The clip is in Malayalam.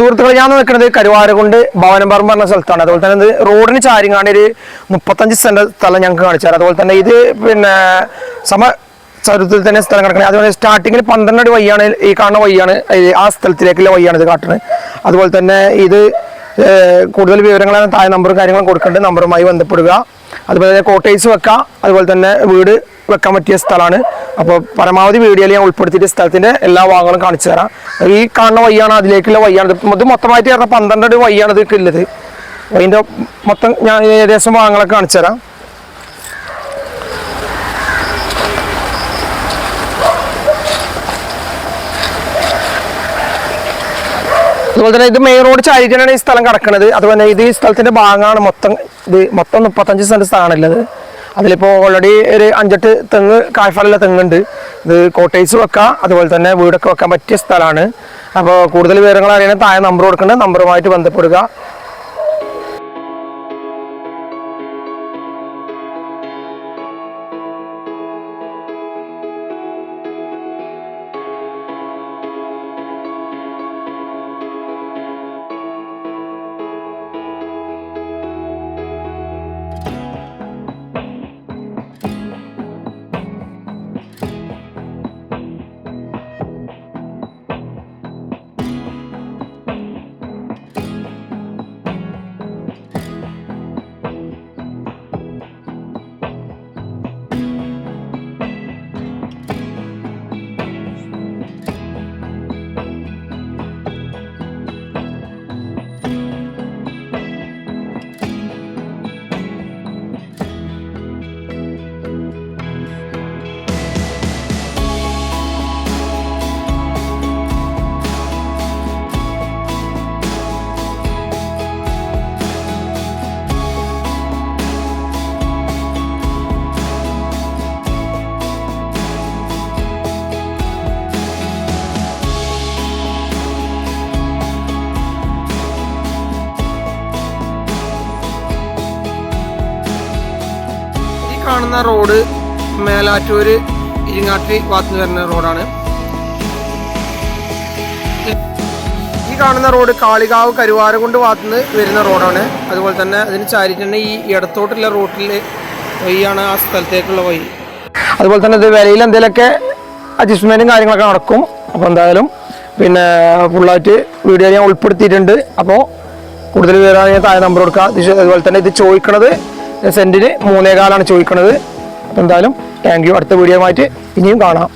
സുഹൃത്തുക്കളെ ഞാൻ നിൽക്കുന്നത് കരുവാരകുണ്ട് ഭവനമ്പറം പറഞ്ഞ സ്ഥലത്താണ്. അതുപോലെ തന്നെ ഇത് റോഡിന് ചാരിങ്ങാണ്ട് ഒരു മുപ്പത്തഞ്ച് സെന്റ് സ്ഥലം ഞങ്ങൾക്ക് കാണിച്ചാൽ അതുപോലെ തന്നെ ഇത് പിന്നെ സമ ചതുരത്തിൽ തന്നെ സ്ഥലം കിടക്കണം. അതുപോലെ സ്റ്റാർട്ടിങ്ങിൽ പന്ത്രണ്ട് അടി വഴിയാണ് ഈ കാണുന്ന വഴിയാണ് ഈ ആ സ്ഥലത്തിലേക്കുള്ള വഴിയാണ് ഇത് കാട്ടുന്നത് അതുപോലെ തന്നെ ഇത് കൂടുതൽ വിവരങ്ങളാണ് താഴെ നമ്പറും കാര്യങ്ങളും കൊടുക്കേണ്ടത്. നമ്പറുമായി ബന്ധപ്പെടുക. അതുപോലെ തന്നെ കോട്ടേഴ്സ് വെക്കാം. അതുപോലെ തന്നെ വീട് വെക്കാൻ പറ്റിയ സ്ഥലമാണ്. അപ്പോൾ പരമാവധി വീഡിയോയിൽ ഞാൻ ഉൾപ്പെടുത്തിയിട്ട് സ്ഥലത്തിന്റെ എല്ലാ ഭാഗങ്ങളും കാണിച്ചു തരാം. ഈ കാണുന്ന വഴിയാണ് അതിലേക്കുള്ള വയ്യാണ് ഇത് മൊത്തമായിട്ട് പറഞ്ഞാൽ പന്ത്രണ്ട് വയ്യാണ് ഇത് ഉള്ളത്. അതിന്റെ മൊത്തം ഞാൻ ഏകദേശം ഭാഗങ്ങളൊക്കെ കാണിച്ചു തരാം. അതുപോലെ തന്നെ ഇത് മെയിൻ റോഡ് ചാരിക്കാനാണ് ഈ സ്ഥലം കിടക്കുന്നത് അതുപോലെ ഇത് ഈ സ്ഥലത്തിന്റെ ഭാഗമാണ് മൊത്തം ഇത് മൊത്തം മുപ്പത്തഞ്ച് സെന്റ് സ്ഥലമാണുള്ളത് അതിലിപ്പോൾ ഓൾറെഡി ഒരു അഞ്ചെട്ട് തെങ്ങ് കായ്ഫലുള്ള തെങ്ങുണ്ട്. ഇത് കോട്ടേഴ്സ് വെക്കാം അതുപോലെ തന്നെ വീടൊക്കെ വെക്കാൻ പറ്റിയ സ്ഥലമാണ്. അപ്പോൾ കൂടുതൽ വിവരങ്ങൾ അറിയണമെങ്കിൽ താഴെ നമ്പർ കൊടുക്കേണ്ടത് നമ്പറുമായിട്ട് ബന്ധപ്പെടുക. കാണുന്ന റോഡ് മേലാറ്റൂര് ഇരിങ്ങാട്ടി ഭാഗത്ത് വരുന്ന റോഡാണ്. ഈ കാണുന്ന റോഡ് കാളികാവ് കരുവാരകുണ്ട് കൊണ്ട് നിന്ന് വരുന്ന റോഡാണ്. അതുപോലെ തന്നെ അതിന് ചാരിട്ട് തന്നെ ഈ ഇടത്തോട്ടുള്ള റോട്ടിൽ വഴിയാണ് ആ സ്ഥലത്തേക്കുള്ള വഴി. അതുപോലെ തന്നെ ഇത് വിലയിൽ എന്തെങ്കിലുമൊക്കെ അഡ്ജസ്റ്റ്മെന്റും കാര്യങ്ങളൊക്കെ നടക്കും. അപ്പോൾ എന്തായാലും പിന്നെ ഫുള്ളായിട്ട് വീഡിയോ ഞാൻ ഉൾപ്പെടുത്തിയിട്ടുണ്ട്. അപ്പോൾ കൂടുതൽ വിവരമാണ് താഴെ നമ്പർ കൊടുക്കുക അതുപോലെ തന്നെ ഇത് ചോദിക്കണത് സെന്റിന് മൂന്നേകാലാണ് ചോദിക്കുന്നത് എന്തായാലും താങ്ക് യു അടുത്ത വീഡിയോ ആയിട്ട് ഇനിയും കാണാം.